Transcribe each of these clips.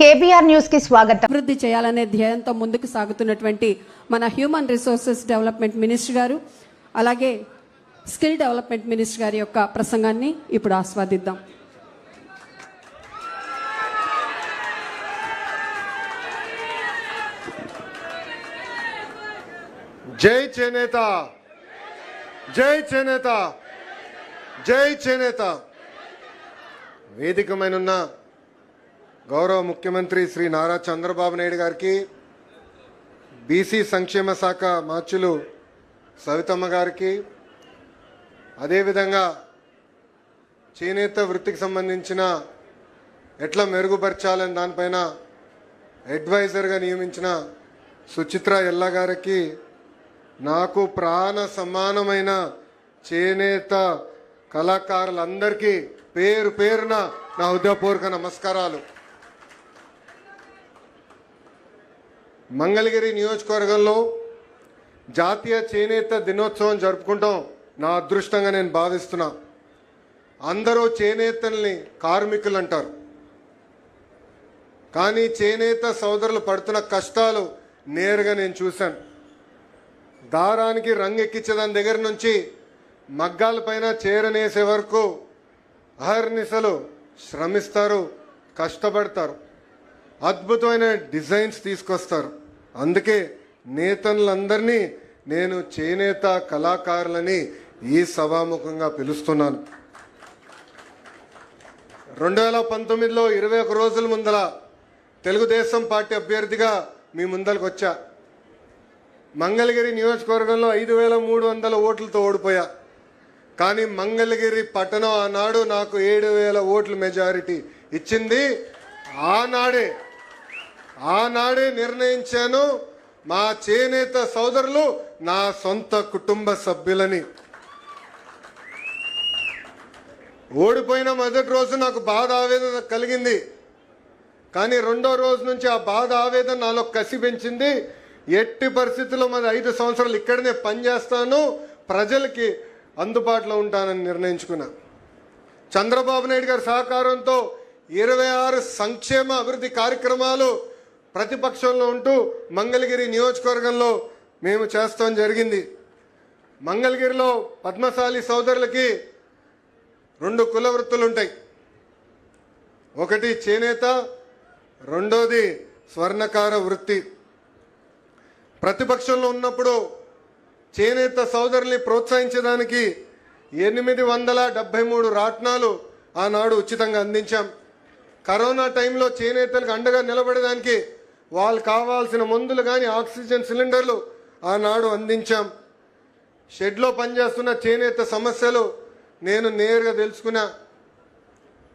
KBR న్యూస్కి స్వాగతం. అభివృద్ధి చేయాలనే ధ్యేయంతో ముందుకు సాగుతున్నటువంటి మన హ్యూమన్ రిసోర్సెస్ డెవలప్మెంట్ మినిస్టర్ గారు అలాగే స్కిల్ డెవలప్మెంట్ మినిస్టర్ గారి యొక్క ప్రసంగాన్ని ఇప్పుడు ఆస్వాదిద్దాం. జై చేనేత జై చేనేత జై చేనేత. వేదికమైనున్న గౌరవ ముఖ్యమంత్రి శ్రీ నారా చంద్రబాబు నాయుడు గారికి బీసీ సంక్షేమ శాఖ మార్చులు సవితమ్మ గారికి అదేవిధంగా చేనేత వృత్తికి సంబంధించిన ఎట్లా మెరుగుపరచాలని దానిపైన అడ్వైజర్గా నియమించిన సుచిత్ర ఎల్లా గారికి నాకు ప్రాణ సమానమైన చేనేత కళాకారులందరికీ పేరు పేరున నా హృదయపూర్వక నమస్కారాలు. మంగళగిరి నియోజకవర్గంలో జాతీయ చేనేత దినోత్సవం జరుపుకుంటాం. నా అదృష్టంగా నేను భావిస్తున్నా. అందరూ చేనేతల్ని కార్మికులు అంటారు కానీ చేనేత సోదరులు పడుతున్న కష్టాలు నేరుగా నేను చూశాను. దారానికి రంగు ఎక్కించేదాని దగ్గర నుంచి మగ్గాల పైన చేరనేసే వరకు అహర్నిశలు శ్రమిస్తారు కష్టపడతారు. అద్భుతమైన డిజైన్స్ తీసుకొస్తారు. అందుకే నేతలందరినీ నేను చేనేత కళాకారులని ఈ సభాముఖంగా పిలుస్తున్నాను. రెండు వేల పంతొమ్మిదిలో ఇరవై ఒక రోజుల ముందల తెలుగుదేశం పార్టీ అభ్యర్థిగా మీ ముందరకు వచ్చా. మంగళగిరి నియోజకవర్గంలో ఐదు వేల మూడు వందల ఓట్లతో ఓడిపోయా. కానీ మంగళగిరి పట్టణం ఆనాడు నాకు ఏడు వేల ఓట్ల మెజారిటీ ఇచ్చింది. ఆనాడే ఆనాడే నిర్ణయించాను మా చేనేత సోదరులు నా సొంత కుటుంబ సభ్యులని. ఓడిపోయిన మొదటి రోజు నాకు బాధ ఆవేదన కలిగింది. కానీ రెండో రోజు నుంచి ఆ బాధ ఆవేదన నాలో కసి పెంచింది. ఎట్టి పరిస్థితుల్లో మరి ఐదు సంవత్సరాలు ఇక్కడనే పనిచేస్తాను ప్రజలకి అందుబాటులో ఉంటానని నిర్ణయించుకున్నా. చంద్రబాబు నాయుడు గారి సహకారంతో ఇరవై ఆరు సంక్షేమ అభివృద్ధి కార్యక్రమాలు ప్రతిపక్షంలో ఉంటూ మంగళగిరి నియోజకవర్గంలో మేము చేస్తాం జరిగింది. మంగళగిరిలో పద్మశాలి సోదరులకి రెండు కుల ఉంటాయి ఒకటి చేనేత రెండోది స్వర్ణకార వృత్తి. ప్రతిపక్షంలో ఉన్నప్పుడు చేనేత సోదరుల్ని ప్రోత్సహించడానికి ఎనిమిది వందల డెబ్బై మూడు రాట్నాలు ఆనాడు ఉచితంగా అందించాం. కరోనా టైంలో చేనేతలకు అండగా నిలబడడానికి వాళ్ళు కావాల్సిన మందులు కానీ ఆక్సిజన్ సిలిండర్లు ఆనాడు అందించాం. షెడ్లో పనిచేస్తున్న చేనేత సమస్యలు నేను నేరుగా తెలుసుకున్నా.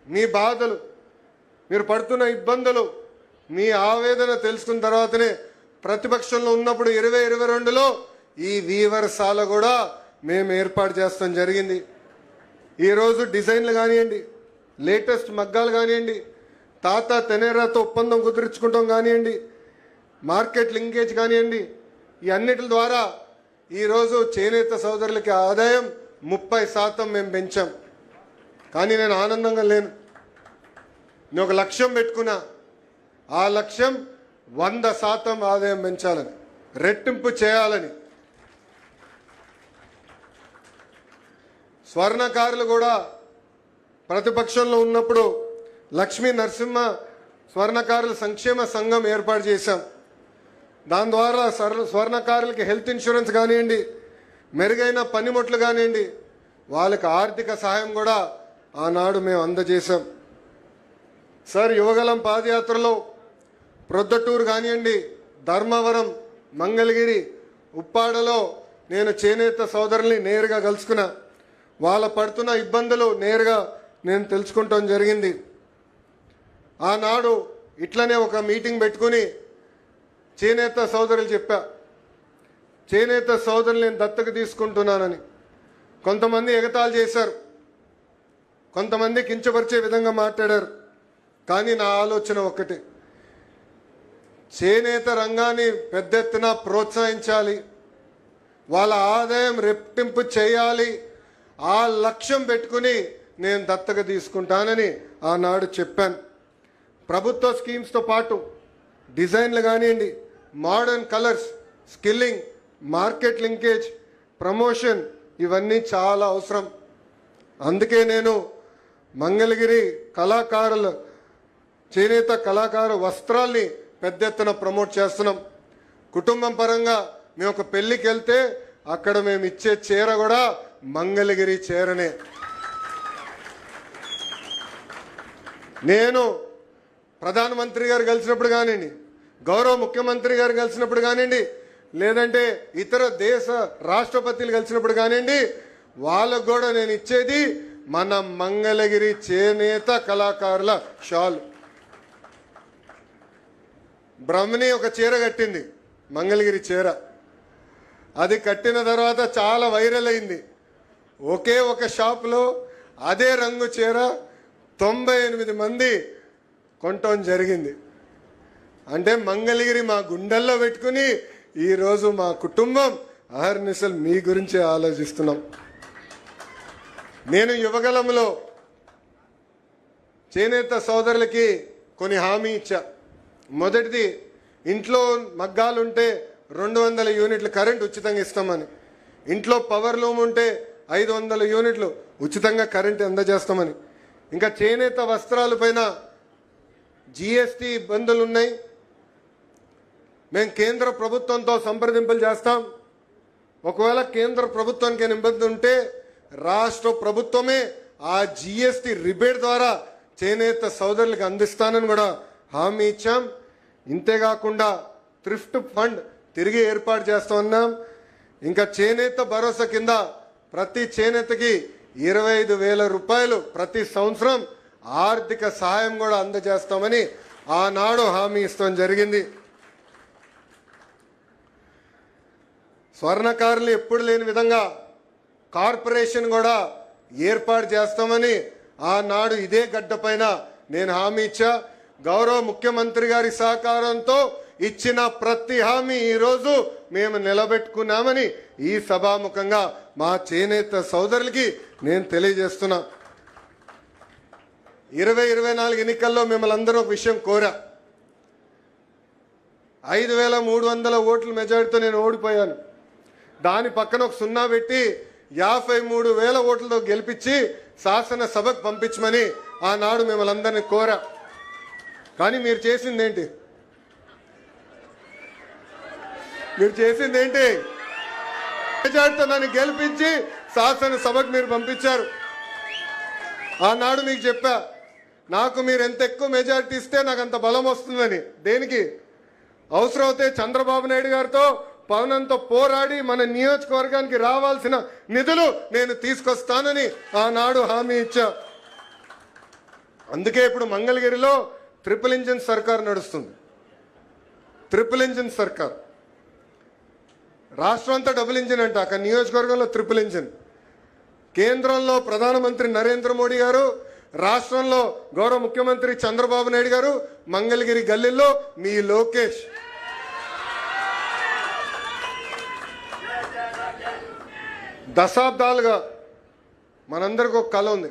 మీ బాధలు మీరు పడుతున్న ఇబ్బందులు మీ ఆవేదన తెలుసుకున్న తర్వాతనే ప్రతిపక్షంలో ఉన్నప్పుడు ఇరవై ఇరవై రెండులో ఈ వీవర్సాల కూడా మేము ఏర్పాటు చేస్తాం జరిగింది. ఈరోజు డిజైన్లు కానివ్వండి లేటెస్ట్ మగ్గాలు కానివ్వండి తాత తెనేరాతో ఒప్పందం కుదుర్చుకుంటాం కానివ్వండి మార్కెట్ లింకేజ్ కానివ్వండి ఈ అన్నిటి ద్వారా ఈరోజు చేనేత సోదరులకి ఆదాయం ముప్పై శాతం మేము పెంచాం. కానీ నేను ఆనందంగా లేను. నేను ఒక లక్ష్యం పెట్టుకున్నా. ఆ లక్ష్యం వంద శాతం ఆదాయం పెంచాలని రెట్టింపు చేయాలని. స్వర్ణకారులు కూడా ప్రతిపక్షంలో ఉన్నప్పుడు లక్ష్మీ నరసింహ స్వర్ణకారుల సంక్షేమ సంఘం ఏర్పాటు చేశాం. దాని ద్వారా స్వర్ణకారులకి హెల్త్ ఇన్సూరెన్స్ కానివ్వండి మెరుగైన పనిముట్లు కానివ్వండి వాళ్ళకి ఆర్థిక సహాయం కూడా ఆనాడు మేము అందజేశాం. సార్ యువగలం పాదయాత్రలో ప్రొద్దటూరు కానివ్వండి ధర్మవరం మంగళగిరి ఉప్పాడలో నేను చేనేత సోదరుల్ని నేరుగా కలుసుకున్నా. వాళ్ళ పడుతున్న ఇబ్బందులు నేరుగా నేను తెలుసుకుంటాం జరిగింది. ఆనాడు ఇట్లనే ఒక మీటింగ్ పెట్టుకుని చేనేత సోదరులు చెప్పా. చేనేత సోదరులు నేను దత్తత తీసుకుంటున్నానని. కొంతమంది ఎగతాళి చేశారు. కొంతమంది కించపరిచే విధంగా మాట్లాడారు. కానీ నా ఆలోచన ఒక్కటే. చేనేత రంగాన్ని పెద్ద ఎత్తున ప్రోత్సహించాలి. వాళ్ళ ఆదాయం రెట్టింపు చేయాలి. ఆ లక్ష్యం పెట్టుకుని నేను దత్తక తీసుకుంటానని ఆనాడు చెప్పాను. ప్రభుత్వ స్కీమ్స్తో పాటు డిజైన్లు కానివ్వండి modern colours skilling market linkage promotion ఇవన్నీ చాలా అవసరం. అందుకే నేను మంగళగిరి కళాకారుల చేనేత కళాకారు వస్త్రాల్ని పెద్ద ఎత్తున ప్రమోట్ చేస్తున్నాం. కుటుంబం పరంగా మేము ఒక పెళ్ళికి వెళ్తే అక్కడ మేము ఇచ్చే చీర కూడా మంగళగిరి చీరనే. నేను ప్రధానమంత్రి గారు కలిసినప్పుడు కానివ్వండి గౌరవ ముఖ్యమంత్రి గారు కలిసినప్పుడు కానివ్వండి లేదంటే ఇతర దేశ రాష్ట్రపతులు కలిసినప్పుడు కానివ్వండి వాళ్ళకు కూడా నేను ఇచ్చేది మన మంగళగిరి చేనేత కళాకారుల షాల్. బ్రహ్మని ఒక చీర కట్టింది మంగళగిరి చీర. అది కట్టిన తర్వాత చాలా వైరల్ అయింది. ఒకే ఒక షాప్లో అదే రంగు చీర తొంభై ఎనిమిది మంది కొనటం జరిగింది. అంటే మంగళగిరి మా గుండెల్లో పెట్టుకుని ఈరోజు మా కుటుంబం అహర్నిశలు మీ గురించి ఆలోచిస్తున్నాం. నేను యువగలంలో చేనేత సోదరులకి కొన్ని హామీ ఇచ్చా. మొదటిది ఇంట్లో మగ్గాలుంటే రెండు వందల యూనిట్లు కరెంట్ ఉచితంగా ఇస్తామని. ఇంట్లో పవర్ లూమ్ ఉంటే ఐదు వందల యూనిట్లు ఉచితంగా కరెంట్ అందజేస్తామని. ఇంకా చేనేత వస్త్రాలు పైన జిఎస్టి ఇబ్బందులు ఉన్నాయి. మేము కేంద్ర ప్రభుత్వంతో సంప్రదింపులు చేస్తాం. ఒకవేళ కేంద్ర ప్రభుత్వానికి ఇబ్బంది ఉంటే రాష్ట్ర ప్రభుత్వమే ఆ జిఎస్టి రిబేట్ ద్వారా చేనేత సోదరులకు అందిస్తానని కూడా హామీ ఇచ్చాం. ఇంతేకాకుండా థ్రిఫ్ట్ ఫండ్ తిరిగి ఏర్పాటు చేస్తున్నాం ఇంకా చేనేత భరోసా కింద ప్రతి చేనేతకి ఇరవై ఐదు వేల రూపాయలు ప్రతి సంవత్సరం ఆర్థిక సహాయం కూడా అందజేస్తామని ఆనాడు హామీ ఇస్తాం జరిగింది. స్వర్ణకారులు ఎప్పుడు లేని విధంగా కార్పొరేషన్ కూడా ఏర్పాటు చేస్తామని ఆనాడు ఇదే గడ్డపైన నేను హామీ ఇచ్చా. గౌరవ ముఖ్యమంత్రి గారి సహకారంతో ఇచ్చిన ప్రతి హామీ ఈరోజు మేము నిలబెట్టుకున్నామని ఈ సభాముఖంగా మా చేనేత సోదరులకి నేను తెలియజేస్తున్నా. ఇరవై ఇరవై నాలుగు ఎన్నికల్లో మిమ్మల్ని అందరూ ఒక విషయం కోరా. ఐదు వేల మూడు వందల ఓట్ల మెజారిటీతో నేను ఓడిపోయాను. దాని పక్కన ఒక సున్నా పెట్టి యాభై మూడు వేల ఓట్లతో గెలిపించి శాసనసభకు పంపించమని ఆనాడు మిమ్మల్ని అందరినీ కోరా. కానీ మీరు చేసింది ఏంటి మీరు చేసింది ఏంటి మెజార్టీతో నన్ను గెలిపించి శాసనసభకు మీరు పంపించారు. ఆనాడు మీకు చెప్పా నాకు మీరు ఎంత ఎక్కువ మెజారిటీ ఇస్తే నాకు అంత బలం వస్తుందని. దేనికి? అవసరమైతే చంద్రబాబు నాయుడు గారితో పవనంతో పోరాడి మన నియోజకవర్గానికి రావాల్సిన నిధులు నేను తీసుకొస్తానని ఆనాడు హామీ ఇచ్చా. అందుకే ఇప్పుడు మంగళగిరిలో ట్రిపుల్ ఇంజిన్ సర్కార్ నడుస్తుంది. ట్రిపుల్ ఇంజిన్ సర్కార్. రాష్ట్రం అంతా డబుల్ ఇంజిన్ అంట అక్కడ నియోజకవర్గంలో ట్రిపుల్ ఇంజిన్. కేంద్రంలో ప్రధానమంత్రి నరేంద్ర మోడీ గారు రాష్ట్రంలో గౌరవ ముఖ్యమంత్రి చంద్రబాబు నాయుడు గారు మంగళగిరి గల్లీలో మీ లోకేష్. దశాబ్దాలుగా మనందరికీ ఒక కళ ఉంది.